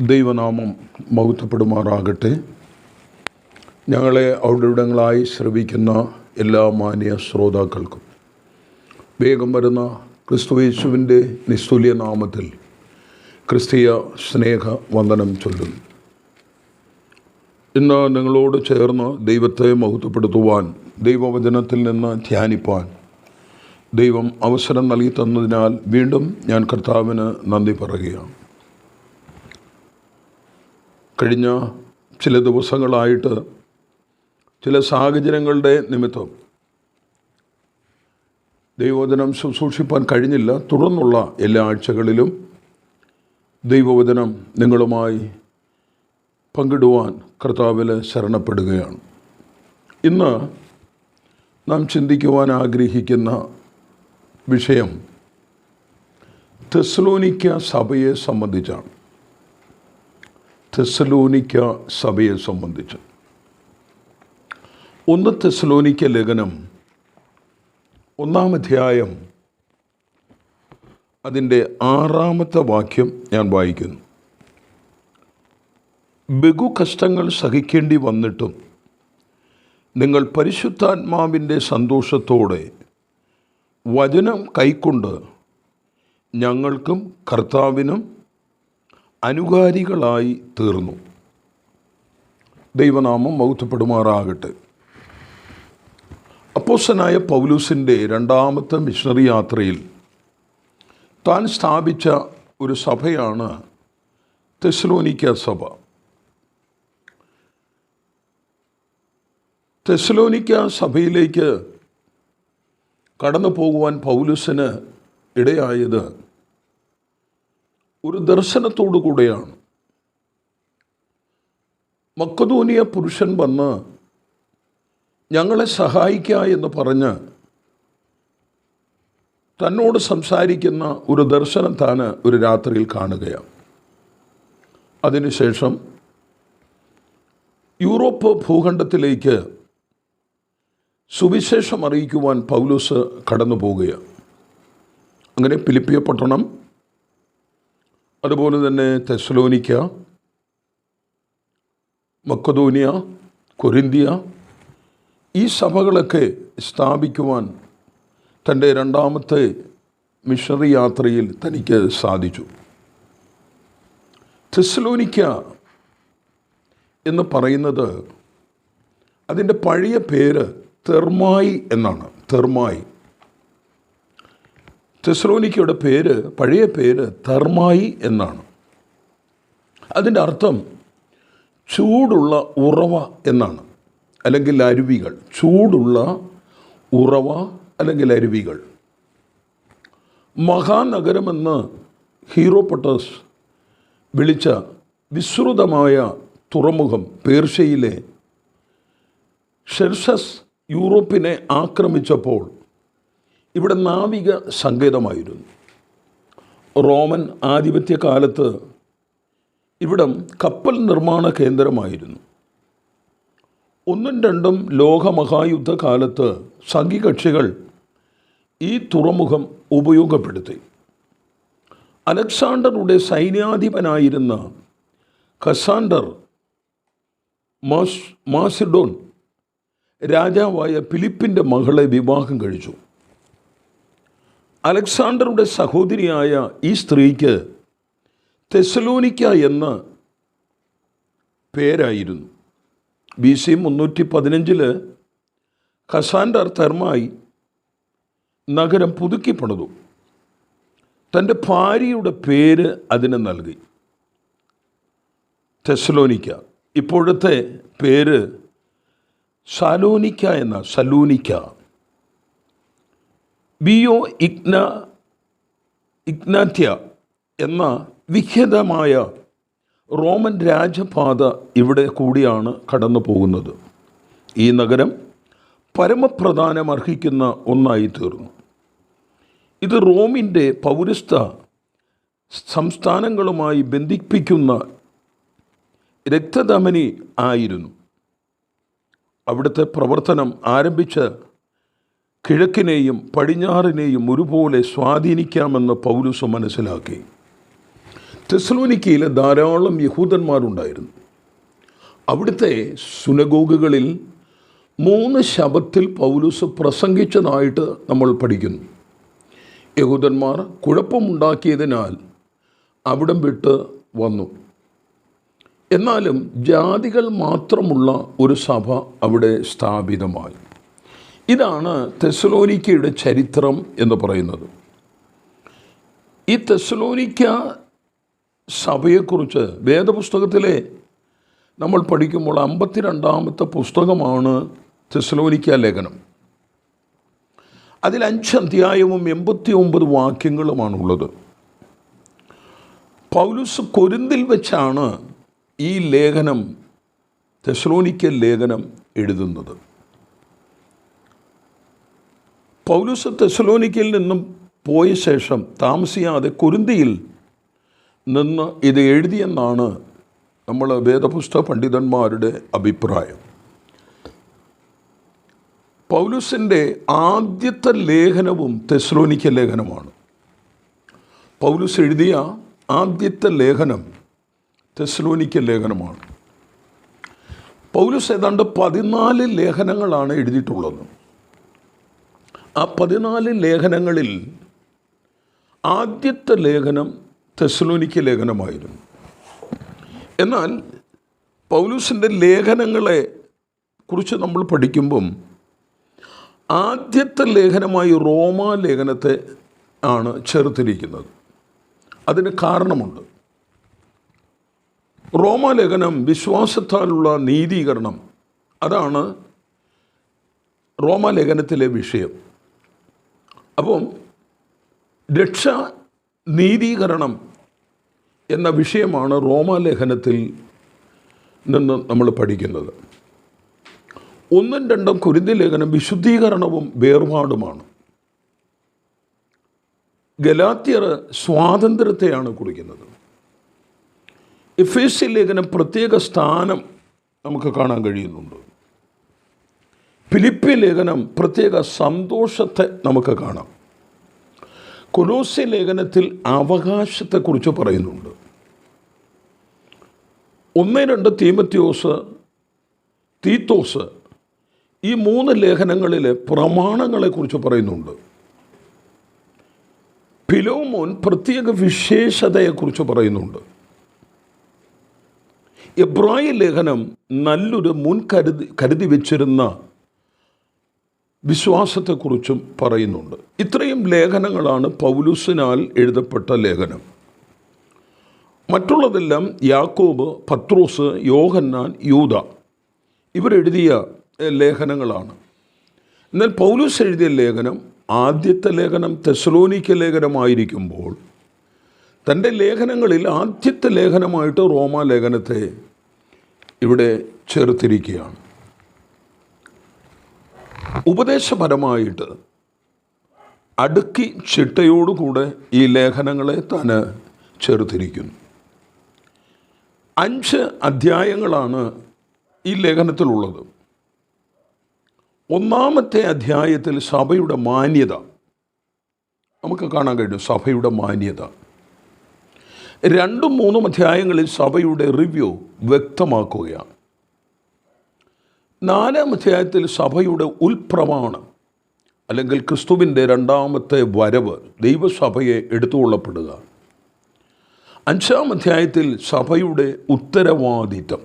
ദൈവനാമം മഹത്വപ്പെടുമാറാകട്ടെ. ഞങ്ങളെ അവിടെവിടങ്ങളായി ശ്രവിക്കുന്ന എല്ലാ മാന്യ ശ്രോതാക്കൾക്കും വേഗം വരുന്ന ക്രിസ്തുവേശുവിന്റെ നിസ്തുല്യ നാമത്തിൽ ക്രിസ്തീയ സ്നേഹ വന്ദനം ചൊല്ലുന്നു. ഇന്ന് നിങ്ങളോട് ചേർന്ന് ദൈവത്തെ മഹത്വപ്പെടുത്തുവാൻ ദൈവവചനത്തിൽ നിന്ന് ധ്യാനിപ്പാൻ ദൈവം അവസരം നൽകി തന്നതിനാൽ വീണ്ടും ഞാൻ കർത്താവിന് നന്ദി പറയുകയാണ്. കഴിഞ്ഞ ചില ദിവസങ്ങളായിട്ട് ചില സാഹചര്യങ്ങളുടെ നിമിത്തം ദൈവവചനം ശുശ്രൂഷിപ്പാൻ കഴിഞ്ഞില്ല. തുടർന്നുള്ള എല്ലാ ആഴ്ചകളിലും ദൈവവചനം നിങ്ങളുമായി പങ്കിടുവാൻ കർത്താവിൽ ശരണപ്പെടുകയാണ്. ഇന്ന് നാം ചിന്തിക്കുവാൻ ആഗ്രഹിക്കുന്ന വിഷയം തെസ്ലോനിക്ക സഭയെ സംബന്ധിച്ചാണ്. തെസ്സലോനിക്ക സഭയെ സംബന്ധിച്ച്. ഒന്ന് തെസ്സലോനിക്ക ലേഖനം ഒന്നാം അധ്യായം അതിന്റെ ആറാമത്തെ വാക്യം ഞാൻ വായിക്കുന്നു. ബഹു കഷ്ടങ്ങൾ സഹിക്കേണ്ടി വന്നിട്ടും നിങ്ങൾ പരിശുദ്ധാത്മാവിന്റെ സന്തോഷത്തോടെ വചനം കൈക്കൊണ്ട് ഞങ്ങൾക്കും കർത്താവിനും അനുകാരികളായി തീർന്നു. ദൈവനാമം മൗത്തപ്പെടുമാറാകട്ടെ. അപ്പോസനായ പൗലൂസിന്റെ രണ്ടാമത്തെ മിഷണറി യാത്രയിൽ താൻ സ്ഥാപിച്ച ഒരു സഭയാണ് തെസ്ലോനിക്ക സഭ. തെസ്ലോനിക്ക സഭയിലേക്ക് കടന്നു പോകുവാൻ പൗലുസിന് ഇടയായത് ഒരു ദർശനത്തോടു കൂടെയാണ്. മക്കതൂനിയ പുരുഷൻ വന്ന് ഞങ്ങളെ സഹായിക്കുക എന്ന് പറഞ്ഞ് തന്നോട് സംസാരിക്കുന്ന ഒരു ദർശനം താൻ ഒരു രാത്രിയിൽ കാണുകയാണ്. അതിനുശേഷം യൂറോപ്പ് ഭൂഖണ്ഡത്തിലേക്ക് സുവിശേഷം അറിയിക്കുവാൻ പൗലോസ് കടന്നു പോവുകയാണ് അങ്ങനെ പിലിപ്പിയ പട്ടണം അതുപോലെ തന്നെ തെസ്ലോനിക്ക മക്കതോനിയ കൊരിന്തിയ ഈ സഭകളൊക്കെ സ്ഥാപിക്കുവാൻ തന്റെ രണ്ടാമത്തെ മിഷണറി യാത്രയിൽ തനിക്ക് സാധിച്ചു. തെസ്ലോനിക്ക എന്ന് പറയുന്നത് അതിന്റെ പഴയ പേര് തെർമായി എന്നാണ്. തെർമായി. തെസ്ലോനിക്കയുടെ പേര് പഴയ പേര് തർമായി എന്നാണ്. അതിന്റെ അർത്ഥം ചൂടുള്ള ഉറവ എന്നാണ്. അല്ലെങ്കിൽ അരുവികൾ. ചൂടുള്ള ഉറവ അല്ലെങ്കിൽ അരുവികൾ. മഹാനഗരമെന്ന് ഹീറോപ്പട്ടസ് വിളിച്ച വിസ്തൃതമായ തുറമുഖം പേർഷ്യയിലെ ഷെർഷസ് യൂറോപ്പിനെ ആക്രമിച്ചപ്പോൾ ഇവിടെ നാവിക സങ്കേതമായിരുന്നു. റോമൻ ആധിപത്യകാലത്ത് ഇവിടം കപ്പൽ നിർമ്മാണ കേന്ദ്രമായിരുന്നു. ഒന്നും രണ്ടും ലോകമഹായുദ്ധ കാലത്ത് സംഘികക്ഷികൾ ഈ തുറമുഖം ഉപയോഗപ്പെടുത്തി. അലക്സാണ്ടറുടെ സൈന്യാധിപനായിരുന്ന കസാണ്ടർ മാസ് മാസിഡോൺ രാജാവായ ഫിലിപ്പിന്റെ മകളെ വിവാഹം കഴിച്ചു. അലക്സാണ്ടറുടെ സഹോദരിയായ ഈ സ്ത്രീക്ക് തെസലോനിക്ക എന്ന പേരായിരുന്നു. ബി സി മുന്നൂറ്റി പതിനഞ്ചിൽ കസാൻഡർ തെർമായി നഗരം പുതുക്കി പണിതു. തന്റെ ഭാര്യയുടെ പേര് അതിന് നൽകി. തെസലോനിക്ക ഇപ്പോഴത്തെ പേര് സാലോനിക്ക എന്ന സലൂനിക്ക. ബിയോ ഇഗ്ന ഇഗ്നാത്യ എന്ന വിഖ്യാതമായ റോമൻ രാജപാത ഇവിടെ കൂടിയാണ് കടന്നു പോകുന്നത്. ഈ നഗരം പരമപ്രധാനം അർഹിക്കുന്ന ഒന്നായി തീർന്നു. ഇത് റോമിന്റെ പൗരസ്ഥ സംസ്ഥാനങ്ങളുമായി ബന്ധിപ്പിക്കുന്ന രക്തധമനി ആയിരുന്നു. അവിടുത്തെ പ്രവർത്തനം ആരംഭിച്ച കിഴക്കിനെയും പടിഞ്ഞാറിനെയും ഒരുപോലെ സ്വാധീനിക്കാമെന്ന് പൗലുസ് മനസ്സിലാക്കി. തെസ്ലോനിക്കയിൽ ധാരാളം യഹൂദന്മാരുണ്ടായിരുന്നു. അവിടുത്തെ സുനഗോഗുകളിൽ മൂന്ന് ശബത്തിൽ പൗലൂസ് പ്രസംഗിച്ചതായിട്ട് നമ്മൾ പഠിക്കുന്നു. യഹൂദന്മാർ കുഴപ്പമുണ്ടാക്കിയതിനാൽ അവിടം വിട്ട് വന്നു. എന്നാലും ജാതികൾ മാത്രമുള്ള ഒരു സഭ അവിടെ സ്ഥാപിതമായി. ഇതാണ് തെസലോനിക്കയുടെ ചരിത്രം എന്ന് പറയുന്നത്. ഈ തെസലോനിക്ക സഭയെക്കുറിച്ച് വേദപുസ്തകത്തിലെ നമ്മൾ പഠിക്കുമ്പോൾ അമ്പത്തിരണ്ടാമത്തെ പുസ്തകമാണ് തെസലോനിക്ക ലേഖനം. അതിൽ അഞ്ച് അധ്യായവും എൺപത്തി ഒമ്പത് വാക്യങ്ങളുമാണുള്ളത്. പൗലുസ് കൊരിന്തിൽ വെച്ചാണ് ഈ ലേഖനം തെസലോനിക്കൽ ലേഖനം എഴുതുന്നത്. പൗലുസ് തെസലോനിക്കയിൽ നിന്നും പോയ ശേഷം താമസിയാതെ കുരുന്തിയിൽ നിന്ന് ഇത് എഴുതിയെന്നാണ് നമ്മൾ വേദപുസ്തക പണ്ഡിതന്മാരുടെ അഭിപ്രായം. പൗലൂസിന്റെ ആദ്യത്തെ ലേഖനവും തെസ്ലോനിക്ക ലേഖനമാണ്. പൗലൂസ് എഴുതിയ ആദ്യത്തെ ലേഖനം തെസ്ലോനിക്ക ലേഖനമാണ്. പൗലൂസ് ഏതാണ്ട് പതിനാല് ലേഖനങ്ങളാണ് എഴുതിയിട്ടുള്ളത്. ആ പതിനാല് ലേഖനങ്ങളിൽ ആദ്യത്തെ ലേഖനം തെസ്ലോനിക്ക ലേഖനമായിരുന്നു. എന്നാൽ പൗലൂസിന്റെ ലേഖനങ്ങളെ കുറിച്ച് നമ്മൾ പഠിക്കുമ്പം ആദ്യത്തെ ലേഖനമായി റോമാ ലേഖനത്തെ ആണ് ചേർത്തിരിക്കുന്നത്. അതിന് കാരണമുണ്ട്. റോമാ ലേഖനം വിശ്വാസത്താലുള്ള നീതീകരണം. അതാണ് റോമാ ലേഖനത്തിലെ വിഷയം. അപ്പം രക്ഷ നീതീകരണം എന്ന വിഷയമാണ് റോമാലേഖനത്തിൽ നിന്ന് നമ്മൾ പഠിക്കുന്നത്. ഒന്നും രണ്ടും കുരുതി ലേഖനം വിശുദ്ധീകരണവും വേർപാടുമാണ്. ഗലാത്യർ സ്വാതന്ത്ര്യത്തെയാണ് കുറിക്കുന്നത്. എഫ് എസ് ലേഖനം പ്രത്യേക സ്ഥാനം നമുക്ക് കാണാൻ കഴിയുന്നുണ്ട്. ഫിലിപ്പി ലേഖനം പ്രത്യേക സന്തോഷത്തെ നമുക്ക് കാണാം. കൊലോസ്യ ലേഖനത്തിൽ അവകാശത്തെക്കുറിച്ച് പറയുന്നുണ്ട്. ഒന്ന് രണ്ട് തീമത്യോസ് തീത്തോസ് ഈ മൂന്ന് ലേഖനങ്ങളിലെ പ്രമാണങ്ങളെക്കുറിച്ച് പറയുന്നുണ്ട്. ഫിലോമോൻ പ്രത്യേക വിശേഷതയെക്കുറിച്ച് പറയുന്നുണ്ട്. എബ്രായ ലേഖനം നല്ലൊരു മുൻ കരുതി കരുതി വെച്ചിരുന്ന വിശ്വാസത്തെക്കുറിച്ചും പറയുന്നുണ്ട്. ഇത്രയും ലേഖനങ്ങളാണ് പൗലുസിനാൽ എഴുതപ്പെട്ട ലേഖനം. മറ്റുള്ളതെല്ലാം യാക്കോബ് പത്രോസ് യോഹന്നാൻ യൂത ഇവരെഴുതിയ ലേഖനങ്ങളാണ്. എന്നാൽ പൗലൂസ് എഴുതിയ ലേഖനം ആദ്യത്തെ ലേഖനം തെസലോനിക്ക ലേഖനമായിരിക്കുമ്പോൾ തന്റെ ലേഖനങ്ങളിൽ ആദ്യത്തെ ലേഖനമായിട്ട് റോമാ ലേഖനത്തെ ഇവിടെ ചേർത്തിരിക്കുകയാണ്. ഉപദേശപരമായിട്ട് അടുക്കി ചിട്ടയോടുകൂടെ ഈ ലേഖനങ്ങളെ താൻ ചേർത്തിരിക്കുന്നു. അഞ്ച് അധ്യായങ്ങളാണ് ഈ ലേഖനത്തിലുള്ളത്. ഒന്നാമത്തെ അധ്യായത്തിൽ സഭയുടെ മാന്യത. നമുക്ക് കാണാൻ കഴിയും സഭയുടെ മാന്യത. രണ്ടും മൂന്നും അധ്യായങ്ങളിൽ സഭയുടെ റിവ്യൂ വ്യക്തമാക്കുകയാണ്. നാലാം അധ്യായത്തിൽ സഭയുടെ ഉൽപ്രമാണം അല്ലെങ്കിൽ ക്രിസ്തുവിന്റെ രണ്ടാമത്തെ വരവ് ദൈവസഭയെ എടുത്തുകൊള്ളപ്പെടുക. അഞ്ചാം അധ്യായത്തിൽ സഭയുടെ ഉത്തരവാദിത്തം.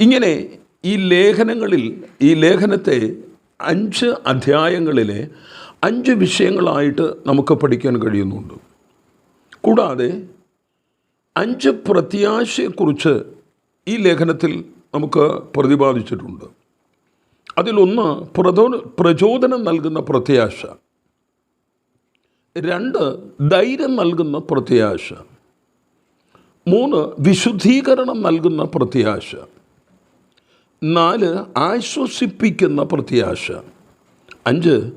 ഇങ്ങനെ ഈ ലേഖനങ്ങളിൽ ഈ ലേഖനത്തെ അഞ്ച് അധ്യായങ്ങളിലെ അഞ്ച് വിഷയങ്ങളായിട്ട് നമുക്ക് പഠിക്കാൻ കഴിയുന്നുണ്ട്. കൂടാതെ അഞ്ച് പ്രത്യാശയെക്കുറിച്ച് ഈ ലേഖനത്തിൽ നമുക്ക് പ്രതിപാദിച്ചിട്ടുണ്ട്. അതിലൊന്ന് പ്രചോ പ്രചോദനം നൽകുന്ന പ്രത്യാശ. രണ്ട് ധൈര്യം നൽകുന്ന പ്രത്യാശ. മൂന്ന് വിശുദ്ധീകരണം നൽകുന്ന പ്രത്യാശ. നാല് ആശ്വസിപ്പിക്കുന്ന പ്രത്യാശ. അഞ്ച്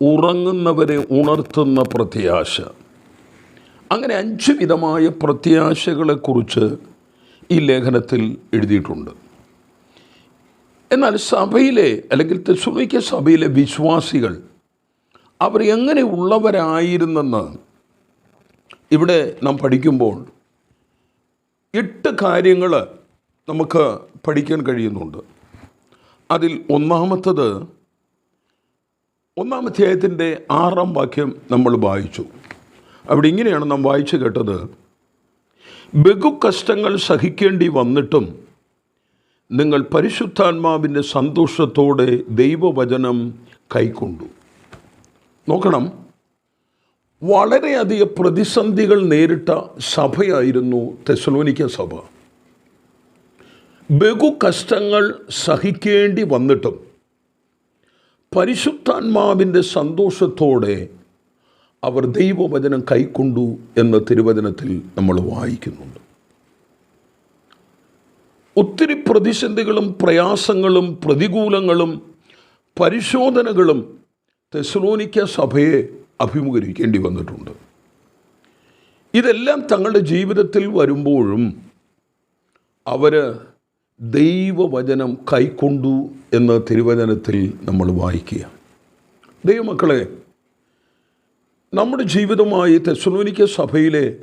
ഉറങ്ങുന്നവരെ ഉണർത്തുന്ന പ്രത്യാശ. അങ്ങനെ അഞ്ച് വിധമായ പ്രത്യാശകളെക്കുറിച്ച് ഈ ലേഖനത്തിൽ എഴുതിയിട്ടുണ്ട്. എന്നാൽ സഭയിലെ അല്ലെങ്കിൽ തെസുളിക്ക സഭയിലെ വിശ്വാസികൾ അവർ എങ്ങനെ ഉള്ളവരായിരുന്നെന്ന് ഇവിടെ നാം പഠിക്കുമ്പോൾ എട്ട് കാര്യങ്ങൾ നമുക്ക് പഠിക്കാൻ കഴിയുന്നുണ്ട്. അതിൽ ഒന്നാമത്തത് ഒന്നാം അധ്യായത്തിന്റെ ആറാം വാക്യം നമ്മൾ വായിച്ചു. അവിടെ ഇങ്ങനെയാണ് നാം വായിച്ചു കേട്ടത്. ബഹു കഷ്ടങ്ങൾ സഹിക്കേണ്ടി വന്നിട്ടും നിങ്ങൾ പരിശുദ്ധാത്മാവിന്റെ സന്തോഷത്തോടെ ദൈവവചനം കൈക്കൊണ്ടു. നോക്കണം. വളരെയധികം പ്രതിസന്ധികൾ നേരിട്ട സഭയായിരുന്നു തെസലോനിക്ക സഭ. ബഹു കഷ്ടങ്ങൾ സഹിക്കേണ്ടി വന്നിട്ടും പരിശുദ്ധാത്മാവിന്റെ സന്തോഷത്തോടെ അവർ ദൈവവചനം കൈക്കൊണ്ടു എന്ന തിരുവചനത്തിൽ നമ്മൾ വായിക്കുന്നുണ്ട്. ഒത്തിരി പ്രതിസന്ധികളും പ്രയാസങ്ങളും പ്രതികൂലങ്ങളും പരിശോധനകളും തെസലോനിക്ക സഭയെ അഭിമുഖീകരിക്കേണ്ടി വന്നിട്ടുണ്ട്. ഇതെല്ലാം തങ്ങളുടെ ജീവിതത്തിൽ വരുമ്പോഴും അവർ ദൈവവചനം കൈക്കൊണ്ടു എന്ന് തിരുവചനത്തിൽ നമ്മൾ വായിക്കുക. ദൈവമക്കളെ നമ്മുടെ ജീവിതമായി തെസലോനിക്ക സഭയിലെ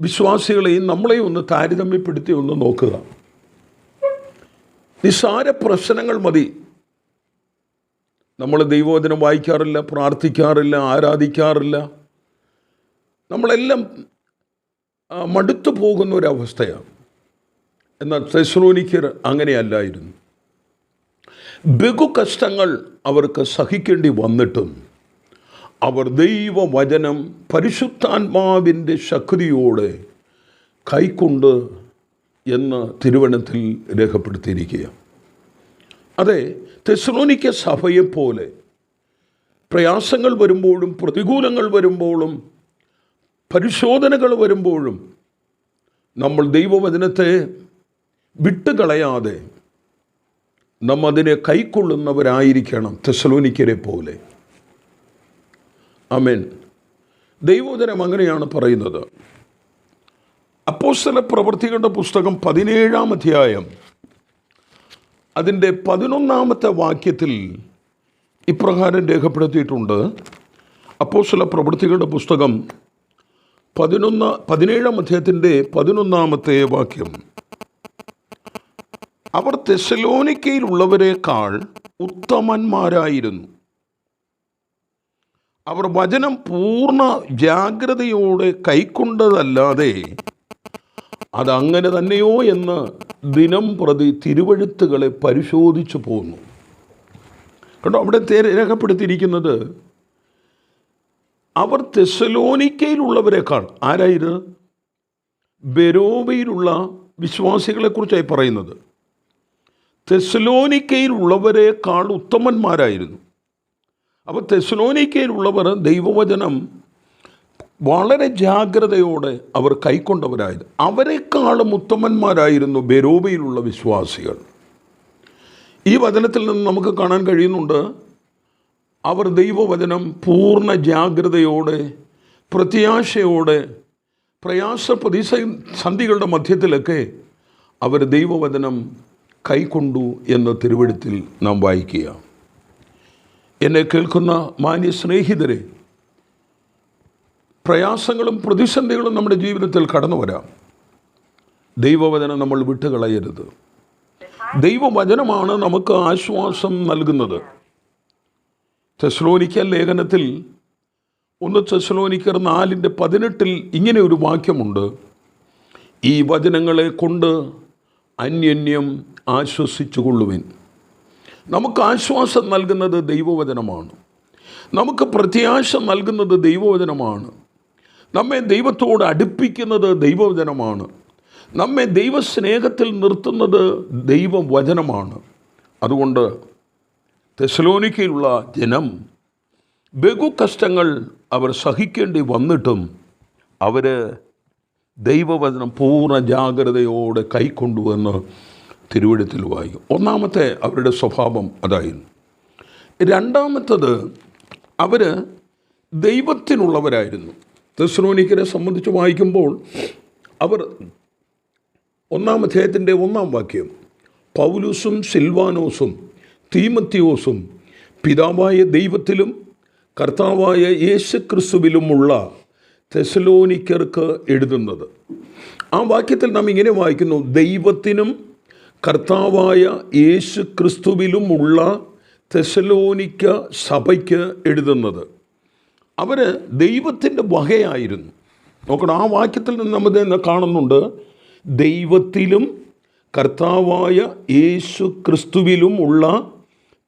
വിശ്വാസികളെയും നമ്മളെയും ഒന്ന് താരതമ്യപ്പെടുത്തി ഒന്ന് നോക്കുക. നിസ്സാര പ്രശ്നങ്ങൾ മതി. നമ്മൾ ദൈവവചനം വായിക്കാറില്ല പ്രാർത്ഥിക്കാറില്ല ആരാധിക്കാറില്ല. നമ്മളെല്ലാം മടുത്തു പോകുന്ന ഒരവസ്ഥയാണ് എന്നാൽ തെസ്ലോനിക്കർ അങ്ങനെയല്ലായിരുന്നു. ബഹു കഷ്ടങ്ങൾ അവർക്ക് സഹിക്കേണ്ടി വന്നിട്ടും അവർ ദൈവവചനം പരിശുദ്ധാത്മാവിന്റെ ശക്തിയോടെ കൈക്കൊണ്ട് എന്ന് തിരുവനത്തിൽ രേഖപ്പെടുത്തിയിരിക്കുക അതെ തെസ്ലോനിക്ക സഭയെപ്പോലെ പ്രയാസങ്ങൾ വരുമ്പോഴും പ്രതികൂലങ്ങൾ വരുമ്പോഴും പരിശോധനകൾ വരുമ്പോഴും നമ്മൾ ദൈവവചനത്തെ വിട്ടുകളയാതെ നാം അതിനെ കൈക്കൊള്ളുന്നവരായിരിക്കണം തെസലോനിക്കരെ പോലെ. അമേൻ ദൈവോദനം അങ്ങനെയാണ് പറയുന്നത്. അപ്പോസ്തല പ്രവൃത്തികളുടെ പുസ്തകം പതിനേഴാം അധ്യായം. അതിന്റെ പതിനൊന്നാമത്തെ വാക്യത്തിൽ ഇപ്രകാരം രേഖപ്പെടുത്തിയിട്ടുണ്ട്. അപ്പോസ്തല പ്രവൃത്തികളുടെ പുസ്തകം പതിനൊന്ന് പതിനേഴാം അധ്യായത്തിന്റെ പതിനൊന്നാമത്തെ വാക്യം. അവർ തെസലോനിക്കയിലുള്ളവരെക്കാൾ ഉത്തമന്മാരായിരുന്നു. അവർ വചനം പൂർണ ജാഗ്രതയോടെ കൈക്കൊണ്ടതല്ലാതെ അതങ്ങനെ തന്നെയോ എന്ന് ദിനം പ്രതി തിരുവഴുത്തുകളെ പരിശോധിച്ചു പോകുന്നു കേട്ടോ അവിടെ രേഖപ്പെടുത്തിയിരിക്കുന്നത് അവർ തെസലോനിക്കയിലുള്ളവരെക്കാൾ ആരായത്? ബെരോബയിലുള്ള വിശ്വാസികളെക്കുറിച്ചായി പറയുന്നത്. തെസലോനിക്കയിലുള്ളവരെക്കാൾ ഉത്തമന്മാരായിരുന്നു. അപ്പോൾ തെസലോനിക്കയിലുള്ളവർ ദൈവവചനം വളരെ ജാഗ്രതയോടെ അവർ കൈക്കൊണ്ടവരായത്. അവരെക്കാളും ഉത്തമന്മാരായിരുന്നു ബെരോബയിലുള്ള വിശ്വാസികൾ. ഈ വചനത്തിൽ നിന്ന് നമുക്ക് കാണാൻ കഴിയുന്നുണ്ട് അവർ ദൈവവചനം പൂർണ ജാഗ്രതയോടെ പ്രത്യാശയോടെ പ്രയാസ പ്രതിസന്ധികളുടെ മധ്യത്തിലൊക്കെ അവർ ദൈവവചനം കൈക്കൊണ്ടു എന്ന തിരുവഴുത്തിൽ നാം വായിക്കുക എന്നെ കേൾക്കുന്ന മാന്യ സ്നേഹിതരെ പ്രയാസങ്ങളും പ്രതിസന്ധികളും നമ്മുടെ ജീവിതത്തിൽ കടന്നു വരാം. ദൈവവചനം നമ്മൾ വിട്ടുകളയരുത്. ദൈവവചനമാണ് നമുക്ക് ആശ്വാസം നൽകുന്നത്. ചെസ്ലോനിക്കൽ ലേഖനത്തിൽ ഒന്ന് ചെസ്ലോനിക്കർ നാലിന്റെ പതിനെട്ടിൽ ഇങ്ങനെ ഒരു വാക്യമുണ്ട്. ഈ വചനങ്ങളെ കൊണ്ട് അന്യന്യം ആശ്വസിച്ചു കൊള്ളുവിൻ. നമുക്ക് ആശ്വാസം നൽകുന്നത് ദൈവവചനമാണ്. നമുക്ക് പ്രത്യാശ നൽകുന്നത് ദൈവവചനമാണ്. നമ്മെ ദൈവത്തോട് അടുപ്പിക്കുന്നത് ദൈവവചനമാണ്. നമ്മെ ദൈവസ്നേഹത്തിൽ നിർത്തുന്നത് ദൈവവചനമാണ്. അതുകൊണ്ട് തെസലോനിക്കയിലുള്ള ജനം ബഹു കഷ്ടങ്ങൾ അവർ സഹിക്കേണ്ടി വന്നിട്ടും അവർ ദൈവവചനം പൂർണ ജാഗ്രതയോടെ കൈക്കൊണ്ടുവന്ന് തിരുവഴുത്തിൽ വായിക്കും. ഒന്നാമത്തെ അവരുടെ സ്വഭാവം അതായിരുന്നു. രണ്ടാമത്തത് അവർ ദൈവത്തിനുള്ളവരായിരുന്നു. തെസ്രോനിക്കരെ സംബന്ധിച്ച് വായിക്കുമ്പോൾ അവർ ഒന്നാം അധ്യായത്തിന്റെ ഒന്നാം വാക്യം പൗലുസും സിൽവാനോസും തീമത്തിയോസും പിതാവായ ദൈവത്തിലും കർത്താവായ യേശുക്രിസ്തുവിലുമുള്ള തെസലോനിക്കർക്ക് എഴുതുന്നത്. ആ വാക്യത്തിൽ നാം ഇങ്ങനെ വായിക്കുന്നു ദൈവത്തിനും കർത്താവായ യേശു ക്രിസ്തുവിലുമുള്ള തെസലോനിക്ക സഭയ്ക്ക് എഴുതുന്നത്. അവർ ദൈവത്തിന്റെ വകയായിരുന്നു. നോക്കണം ആ വാക്യത്തിൽ നിന്ന് നമ്മൾ കാണുന്നുണ്ട്. ദൈവത്തിലും കർത്താവായ യേശു ക്രിസ്തുവിലും ഉള്ള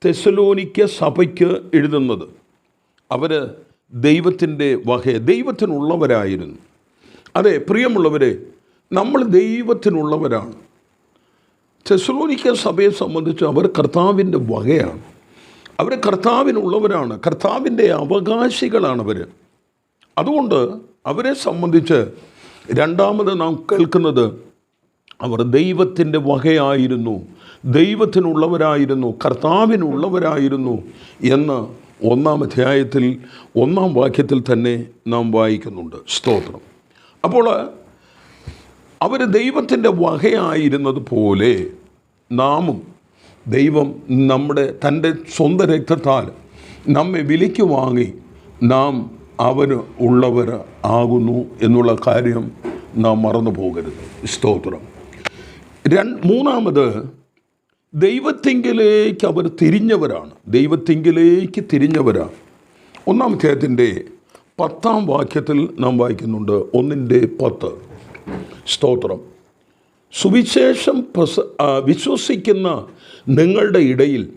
തെസലോനിക്ക സഭയ്ക്ക് എഴുതുന്നത് അവർ ദൈവത്തിന്റെ വക ദൈവത്തിനുള്ളവരായിരുന്നു. അതെ പ്രിയമുള്ളവരെ നമ്മൾ ദൈവത്തിനുള്ളവരാണ്. തെസലോനിക്ക സഭയെ സംബന്ധിച്ച് അവർ കർത്താവിന്റെ വകയാണ്. അവർ കർത്താവിനുള്ളവരാണ്. കർത്താവിന്റെ അവകാശികളാണ് അവർ അതുകൊണ്ട് അവരെ സംബന്ധിച്ച് രണ്ടാമത് നാം കേൾക്കുന്നത് അവർ ദൈവത്തിന്റെ വകയായിരുന്നു. ദൈവത്തിനുള്ളവരായിരുന്നു. കർത്താവിനുള്ളവരായിരുന്നു എന്ന് ഒന്നാം അധ്യായത്തിൽ ഒന്നാം വാക്യത്തിൽ തന്നെ നാം വായിക്കുന്നുണ്ട്. സ്തോത്രം. അപ്പോൾ അവർ ദൈവത്തിന്റെ വകയായിരുന്നത് പോലെ നാമും ദൈവം നമ്മുടെ തന്റെ സ്വന്തം രക്തത്താൽ നമ്മെ വിലയ്ക്ക് വാങ്ങി നാം അവന് ഉള്ളവർ ആകുന്നു എന്നുള്ള കാര്യം നാം മറന്നു പോകരുത്. സ്തോത്രം. രണ്ട് മൂന്നാമത് ദൈവത്തിങ്കിലേക്ക് അവർ തിരിഞ്ഞവരാണ്. ദൈവത്തിങ്കിലേക്ക് തിരിഞ്ഞവരാണ്. ഒന്നാം അധ്യായത്തിന്റെ പത്താം വാക്യത്തിൽ നാം വായിക്കുന്നുണ്ട്. ഒന്നിന്റെ പത്ത്. സ്തോത്രം. സുവിശേഷം പ്രസ വിശ്വസിക്കുന്ന നിങ്ങളുടെ ഇടയിൽ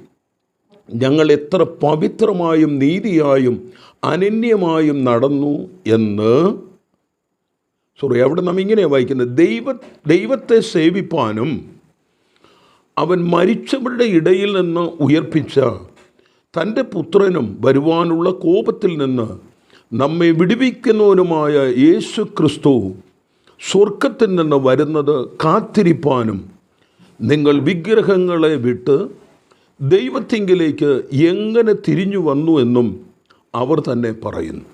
ഞങ്ങൾ എത്ര പവിത്രമായും നീതിയായും അനന്യമായും നടന്നു എന്ന് സോറി അവിടെ നാം ഇങ്ങനെയാണ് വായിക്കുന്നത്. ദൈവ ദൈവത്തെ സേവിപ്പാനും അവൻ മരിച്ചവരുടെ ഇടയിൽ നിന്ന് ഉയർപ്പിച്ച തന്റെ പുത്രനും വരുവാനുള്ള കോപത്തിൽ നിന്ന് നമ്മെ വിടുവിക്കുന്നവനുമായ യേശു ക്രിസ്തു സ്വർഗത്തിൽ നിന്ന് വരുന്നത് കാത്തിരിപ്പാനും നിങ്ങൾ വിഗ്രഹങ്ങളെ വിട്ട് ദൈവത്തിങ്കിലേക്ക് എങ്ങനെ തിരിഞ്ഞു വന്നു എന്നും അവർ തന്നെ പറയുന്നു.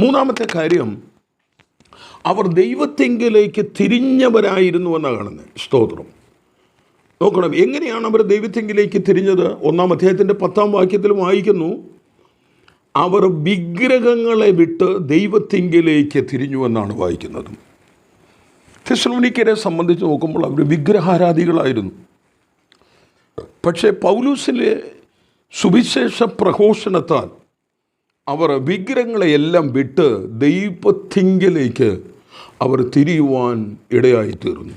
മൂന്നാമത്തെ കാര്യം അവർ ദൈവത്തിങ്കിലേക്ക് തിരിഞ്ഞവരായിരുന്നു എന്നാണ് കാണുന്നത്. സ്തോത്രം. നോക്കണം എങ്ങനെയാണ് അവർ ദൈവത്തിങ്കിലേക്ക് തിരിഞ്ഞത്? ഒന്നാം അദ്ദേഹത്തിന്റെ പത്താം വാക്യത്തിൽ വായിക്കുന്നു അവർ വിഗ്രഹങ്ങളെ വിട്ട് ദൈവത്തിങ്കിലേക്ക് തിരിഞ്ഞു എന്നാണ് വായിക്കുന്നത്. തെസ്ലോനിക്കരെ സംബന്ധിച്ച് നോക്കുമ്പോൾ അവർ വിഗ്രഹാരാധികളായിരുന്നു. പക്ഷേ പൗലൂസിലെ സുവിശേഷ പ്രഘോഷണത്താൽ അവർ വിഗ്രഹങ്ങളെയെല്ലാം വിട്ട് ദൈവത്തിങ്കിലേക്ക് അവർ തിരിയുവാൻ ഇടയായിത്തീർന്നു.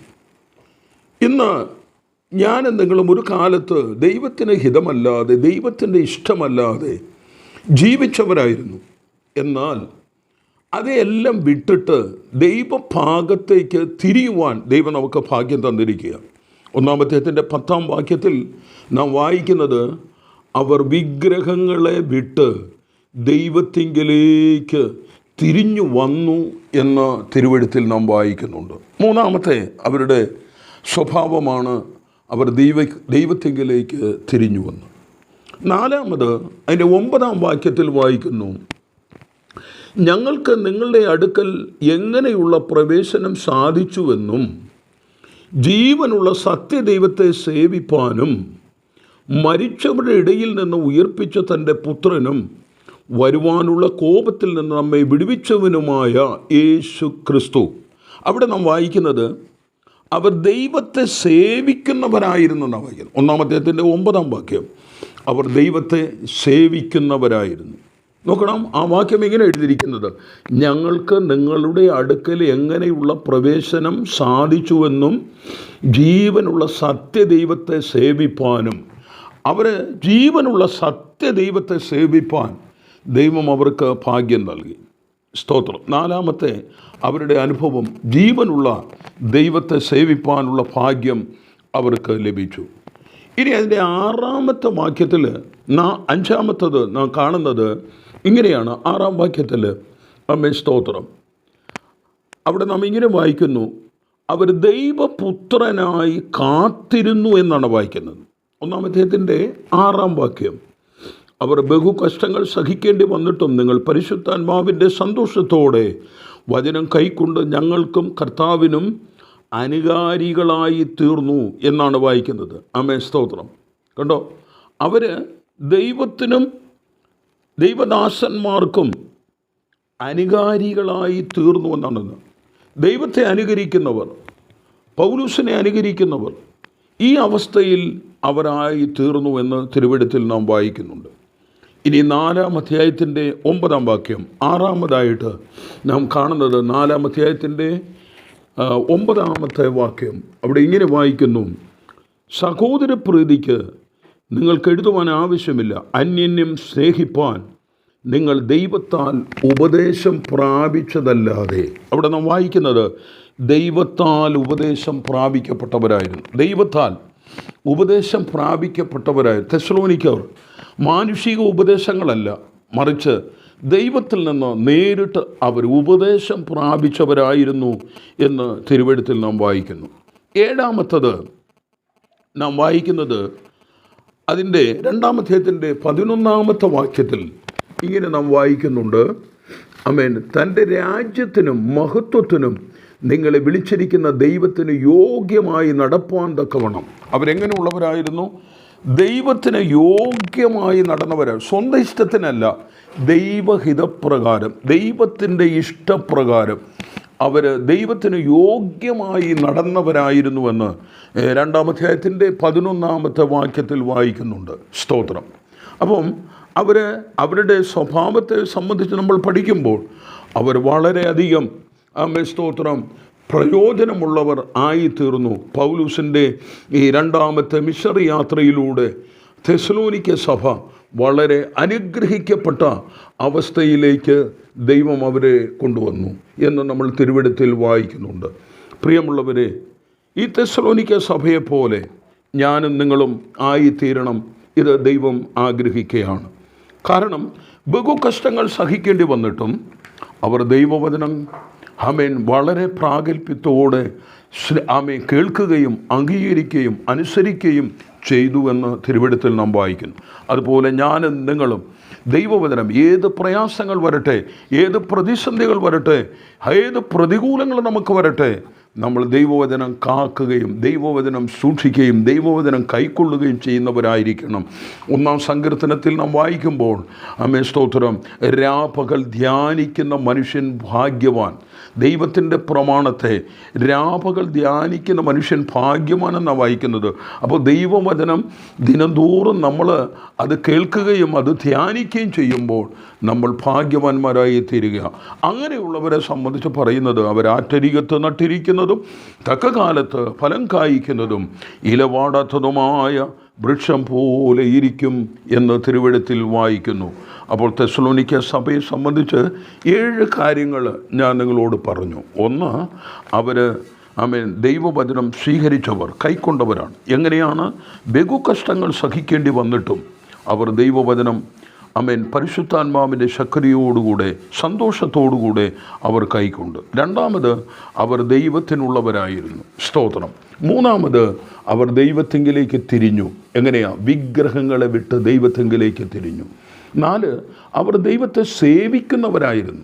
ഇന്ന് ഞാൻ നിങ്ങളും ഒരു കാലത്ത് ദൈവത്തിന് ഹിതമല്ലാതെ ദൈവത്തിന്റെ ഇഷ്ടമല്ലാതെ ജീവിച്ചവരായിരുന്നു. എന്നാൽ അതെല്ലാം വിട്ടിട്ട് ദൈവഭാഗത്തേക്ക് തിരിയുവാൻ ദൈവം നമുക്ക് ഭാഗ്യം തന്നിരിക്കുക. ഒന്നാമത്തേത്തിന്റെ പത്താം വാക്യത്തിൽ നാം വായിക്കുന്നത് അവർ വിഗ്രഹങ്ങളെ വിട്ട് ദൈവത്തിങ്കിലേക്ക് തിരിഞ്ഞു വന്നു എന്ന തിരുവഴുത്തിൽ നാം വായിക്കുന്നുണ്ട്. മൂന്നാമത്തെ അവരുടെ സ്വഭാവമാണ് അവർ ദൈവ ദൈവത്തിങ്കിലേക്ക് തിരിഞ്ഞു വന്നു. നാലാമത് അതിന്റെ ഒമ്പതാം വാക്യത്തിൽ വായിക്കുന്നു ഞങ്ങൾക്ക് നിങ്ങളുടെ അടുക്കൽ എങ്ങനെയുള്ള പ്രവേശനം സാധിച്ചുവെന്നും ജീവനുള്ള സത്യദൈവത്തെ സേവിപ്പാനും മരിച്ചവരുടെ ഇടയിൽ നിന്ന് ഉയർപ്പിച്ച തന്റെ പുത്രനും വരുവാനുള്ള കോപത്തിൽ നിന്ന് നമ്മെ വിടുവിച്ചവനുമായ യേശു ക്രിസ്തു. അവിടെ നാം വായിക്കുന്നത് അവർ ദൈവത്തെ സേവിക്കുന്നവരായിരുന്നെന്നാണ് വായിക്കുന്നത്. ഒന്നാം അദ്ദേഹത്തിന്റെ ഒമ്പതാം വാക്യം അവർ ദൈവത്തെ സേവിക്കുന്നവരായിരുന്നു. നോക്കണം ആ വാക്യം ഇങ്ങനെ എഴുതിയിരിക്കുന്നത്? ഞങ്ങൾക്ക് നിങ്ങളുടെ അടുക്കൽ എങ്ങനെയുള്ള പ്രവേശനം സാധിച്ചുവെന്നും ജീവനുള്ള സത്യദൈവത്തെ സേവിപ്പാനും അവർ ജീവനുള്ള സത്യദൈവത്തെ സേവിപ്പാൻ ദൈവം അവർക്ക് ഭാഗ്യം നൽകി. സ്തോത്രം. നാലാമത്തെ അവരുടെ അനുഭവം ജീവനുള്ള ദൈവത്തെ സേവിപ്പാനുള്ള ഭാഗ്യം അവർക്ക് ലഭിച്ചു. ഇനി അതിന്റെ ആറാമത്തെ വാക്യത്തിൽ നാ അഞ്ചാമത്തത് നാം കാണുന്നത് ഇങ്ങനെയാണ് ആറാം വാക്യത്തിൽ അമ്മേ സ്തോത്രം. അവിടെ നാം ഇങ്ങനെ വായിക്കുന്നു അവർ ദൈവപുത്രനായി കാത്തിരുന്നു എന്നാണ് വായിക്കുന്നത്. ഒന്നാമത്തേത്തിന്റെ ആറാം വാക്യം അവർ ബഹു കഷ്ടങ്ങൾ സഹിക്കേണ്ടി വന്നിട്ടും നിങ്ങൾ പരിശുദ്ധാത്മാവിന്റെ സന്തോഷത്തോടെ വചനം കൈക്കൊണ്ട് ഞങ്ങൾക്കും കർത്താവിനും അനുകാരികളായി തീർന്നു എന്നാണ് വായിക്കുന്നത്. അമേ സ്തോത്രം. കണ്ടോ? അവർ ദൈവത്തിനും ദൈവദാസന്മാർക്കും അനുകാരികളായി തീർന്നു എന്നാണ് ദൈവത്തെ അനുകരിക്കുന്നവർ പൗലൂസിനെ അനുകരിക്കുന്നവർ ഈ അവസ്ഥയിൽ അവരായി തീർന്നു എന്ന് തിരുവെടുത്തിൽ നാം വായിക്കുന്നുണ്ട്. ഇനി നാലാം അധ്യായത്തിന്റെ ഒമ്പതാം വാക്യം ആറാമതായിട്ട് നാം കാണുന്നത് നാലാം അധ്യായത്തിന്റെ ഒമ്പതാമത്തെ വാക്യം അവിടെ ഇങ്ങനെ വായിക്കുന്നു. സഹോദര പ്രീതിക്ക് നിങ്ങൾക്ക് എഴുതുവാൻ ആവശ്യമില്ല. അന്യന്യം സ്നേഹിപ്പാൻ. നിങ്ങൾ ദൈവത്താൽ ഉപദേശം പ്രാപിച്ചതല്ലാതെ. അവിടെ നാം വായിക്കുന്നത് ദൈവത്താൽ ഉപദേശം പ്രാപിക്കപ്പെട്ടവരായിരുന്നു. ദൈവത്താൽ ഉപദേശം പ്രാപിക്കപ്പെട്ടവരായിരുന്നു തെസ്ലോനിക്കവർ മാനുഷിക ഉപദേശങ്ങളല്ല. മറിച്ച് ദൈവത്തിൽ നിന്ന് നേരിട്ട് അവർ ഉപദേശം പ്രാപിച്ചവരായിരുന്നു എന്ന് തിരുവഴുത്തിൽ നാം വായിക്കുന്നു. ഏഴാമത്തത് നാം വായിക്കുന്നത് അതിന്റെ രണ്ടാം അധ്യായത്തിന്റെ പതിനൊന്നാമത്തെ വാക്യത്തിൽ ഇങ്ങനെ നാം വായിക്കുന്നുണ്ട്. അമേൻ. തന്റെ രാജ്യത്തിനും മഹത്വത്തിനും നിങ്ങളെ വിളിച്ചിരിക്കുന്ന ദൈവത്തിന് യോഗ്യമായി നടപ്പാൻ തക്കവണ്ണം. അവരെങ്ങനെയുള്ളവരായിരുന്നു? ദൈവത്തിന് യോഗ്യമായി നടന്നവരാണ് സ്വന്തം ഇഷ്ടത്തിനല്ല ദൈവഹിതപ്രകാരം ദൈവത്തിന്റെ ഇഷ്ടപ്രകാരം. അവർ ദൈവത്തിന് യോഗ്യമായി നടന്നവരായിരുന്നുവെന്ന് ഏഹ്, രണ്ടാം അധ്യായത്തിന്റെ പതിനൊന്നാമത്തെ വാക്യത്തിൽ വായിക്കുന്നുണ്ട്. സ്തോത്രം. അപ്പം അവർ അവരുടെ സ്വഭാവത്തെ സംബന്ധിച്ച് നമ്മൾ പഠിക്കുമ്പോൾ അവർ വളരെയധികം അമ്മ സ്തോത്രം പ്രയോജനമുള്ളവർ ആയിത്തീർന്നു. പൗലൂസിന്റെ ഈ രണ്ടാമത്തെ മിഷറി യാത്രയിലൂടെ തെസ്ലോനിക്ക സഭ വളരെ അനുഗ്രഹിക്കപ്പെട്ട അവസ്ഥയിലേക്ക് ദൈവം അവരെ കൊണ്ടുവന്നു എന്ന് നമ്മൾ തിരുവിടത്തിൽ വായിക്കുന്നുണ്ട്. പ്രിയമുള്ളവരെ ഈ തെസ്ലോനിക്ക സഭയെപ്പോലെ ഞാനും നിങ്ങളും ആയിത്തീരണം. ഇത് ദൈവം ആഗ്രഹിക്കുകയാണ് കാരണം ബഹു കഷ്ടങ്ങൾ സഹിക്കേണ്ടി വന്നിട്ടും അവർ ദൈവവചനം ഹമേൻ വളരെ പ്രാഗൽഭ്യത്തോടെ ആമേൻ. കേൾക്കുകയും അംഗീകരിക്കുകയും അനുസരിക്കുകയും ചെയ്തു എന്ന് തിരുവഴുത്തിൽ നാം വായിക്കുന്നു. അതുപോലെ ഞാനും നിങ്ങളും ദൈവവചനം ഏത് പ്രയാസങ്ങൾ വരട്ടെ ഏത് പ്രതിസന്ധികൾ വരട്ടെ ഏത് പ്രതികൂലങ്ങൾ നമുക്ക് വരട്ടെ നമ്മൾ ദൈവവചനം കാക്കുകയും ദൈവവചനം സൂക്ഷിക്കുകയും ദൈവവചനം കൈക്കൊള്ളുകയും ചെയ്യുന്നവരായിരിക്കണം. ഒന്നാം സങ്കീർത്തനത്തിൽ നാം വായിക്കുമ്പോൾ അമ്മേ സ്തോത്രം രാപകൽ ധ്യാനിക്കുന്ന മനുഷ്യൻ ഭാഗ്യവാൻ. ദൈവത്തിന്റെ പ്രമാണത്തെ രാപകൾ ധ്യാനിക്കുന്ന മനുഷ്യൻ ഭാഗ്യമാണെന്നാണ് വായിക്കുന്നത്. അപ്പോൾ ദൈവവചനം ദിനംതോറും നമ്മൾ അത് കേൾക്കുകയും അത് ധ്യാനിക്കുകയും ചെയ്യുമ്പോൾ നമ്മൾ ഭാഗ്യവാന്മാരായി തീരുക അങ്ങനെയുള്ളവരെ സംബന്ധിച്ച് പറയുന്നത് അവരാറ്റരികത്ത് നട്ടിരിക്കുന്നതും തക്ക കാലത്ത് ഫലം കായ്ക്കുന്നതും ഇലവാടാത്തതുമായ വൃക്ഷം പോലെ ഇരിക്കും എന്ന് തിരുവഴുത്തിൽ വായിക്കുന്നു. അപ്പോൾ തെസ്ലോണിക്ക സഭയെ സംബന്ധിച്ച് ഏഴ് കാര്യങ്ങൾ ഞാൻ നിങ്ങളോട് പറഞ്ഞു. ഒന്ന് അവർ ആമേൻ ദൈവവചനം സ്വീകരിച്ചവർ കൈക്കൊണ്ടവരാണ്. എങ്ങനെയാണ്? ബഹു കഷ്ടങ്ങൾ സഹിക്കേണ്ടി വന്നിട്ടും അവർ ദൈവവചനം അമേൻ പരിശുദ്ധാത്മാവിന്റെ ശക്തിയോടുകൂടെ സന്തോഷത്തോടുകൂടെ അവർ കൈക്കൊണ്ട്. രണ്ടാമത് അവർ ദൈവത്തിനുള്ളവരായിരുന്നു. സ്തോത്രം. മൂന്നാമത് അവർ ദൈവത്തെങ്കിലേക്ക് തിരിഞ്ഞു. എങ്ങനെയാ? വിഗ്രഹങ്ങളെ വിട്ട് ദൈവത്തെങ്കിലേക്ക് തിരിഞ്ഞു. നാല് അവർ ദൈവത്തെ സേവിക്കുന്നവരായിരുന്നു.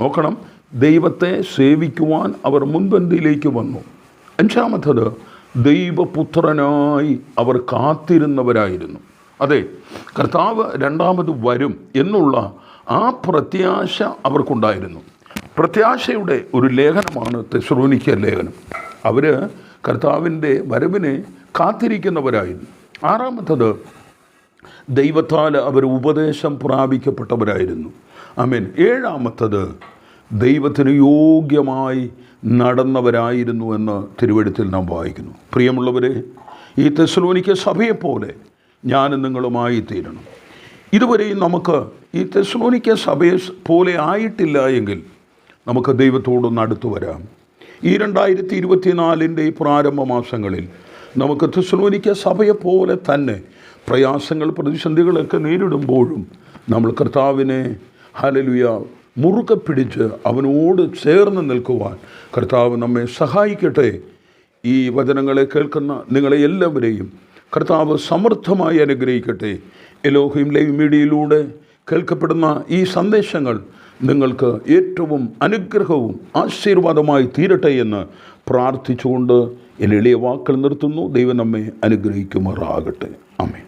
നോക്കണം ദൈവത്തെ സേവിക്കുവാൻ അവർ മുൻപന്തിയിലേക്ക് വന്നു. അഞ്ചാമത്തത് ദൈവപുത്രനായി അവർ കാത്തിരുന്നവരായിരുന്നു. അതെ കർത്താവ് രണ്ടാമത് വരും എന്നുള്ള ആ പ്രത്യാശ അവർക്കുണ്ടായിരുന്നു. പ്രത്യാശയുടെ ഒരു ലേഖനമാണ് തെസ്രോനിക്ക ലേഖനം. അവർ കർത്താവിന്റെ വരവിനെ കാത്തിരിക്കുന്നവരായിരുന്നു. ആറാമത്തത് ദൈവത്താൽ അവർ ഉപദേശം പ്രാപിക്കപ്പെട്ടവരായിരുന്നു. ആമേൻ. ഏഴാമത്തത് ദൈവത്തിന് യോഗ്യമായി നടന്നവരായിരുന്നു എന്ന് തിരുവഴുത്തിൽ നാം വായിക്കുന്നു. പ്രിയമുള്ളവരെ ഈ തെസ്ലോനിക്ക സഭയെപ്പോലെ ഞാനും നിങ്ങളുമായി തീരണം. ഇതുവരെയും നമുക്ക് ഈ തെസ്ലോനിക്ക സഭയെ പോലെ ആയിട്ടില്ല എങ്കിൽ നമുക്ക് ദൈവത്തോടൊന്ന് അടുത്തു വരാം. ഈ രണ്ടായിരത്തി ഇരുപത്തിനാലിന്റെ പ്രാരംഭ മാസങ്ങളിൽ നമുക്ക് തെസ്ലോനിക്ക സഭയെപ്പോലെ തന്നെ പ്രയാസങ്ങൾ പ്രതിസന്ധികളൊക്കെ നേരിടുമ്പോഴും നമ്മൾ കർത്താവിനെ ഹലലുയ മുറുകെ പിടിച്ച് അവനോട് ചേർന്ന് നിൽക്കുവാൻ കർത്താവ് നമ്മെ സഹായിക്കട്ടെ. ഈ വചനങ്ങളെ കേൾക്കുന്ന നിങ്ങളെ എല്ലാവരെയും കർത്താവ് സമൃദ്ധമായി അനുഗ്രഹിക്കട്ടെ. എലോഹിം ലൈവ് മീഡിയയിലൂടെ കേൾക്കപ്പെടുന്ന ഈ സന്ദേശങ്ങൾ നിങ്ങൾക്ക് ഏറ്റവും അനുഗ്രഹവും ആശീർവാദമായി തീരട്ടെ എന്ന് പ്രാർത്ഥിച്ചുകൊണ്ട് എന്റെ എളിയ വാക്കുകൾ നിർത്തുന്നു. ദൈവം നമ്മെ അനുഗ്രഹിക്കുമാറാകട്ടെ. അമ്മേ